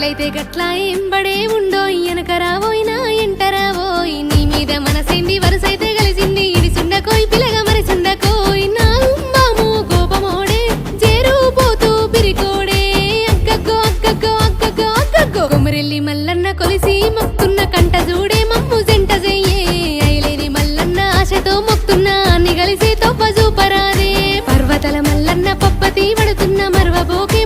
గట్లయితే గట్ల ఎంబడే ఉండో ఎనకరావోయినా ఎంటరావోయ్ నీ మీద మనసేంది వరుసైతే కలిసింది ఇది సుండకోయ్ పిలగ మరి సుండకోయ్ నా ఉమ్మాము కోపమోడే పోతూ పిరికోడే. అక్కగో అక్కగో అక్కగో అక్కగో కొమరెల్లి మల్లన్న కొలిసి మొక్కున్న కంట చూడే మమ్ము జంట చెయ్యే. అయిలేని మల్లన్న ఆశతో మొక్కున్న అన్ని కలిసి తొప్ప చూపరాదే. పర్వతల మల్లన్న పప్పతి పడుతున్న మర్వబోకే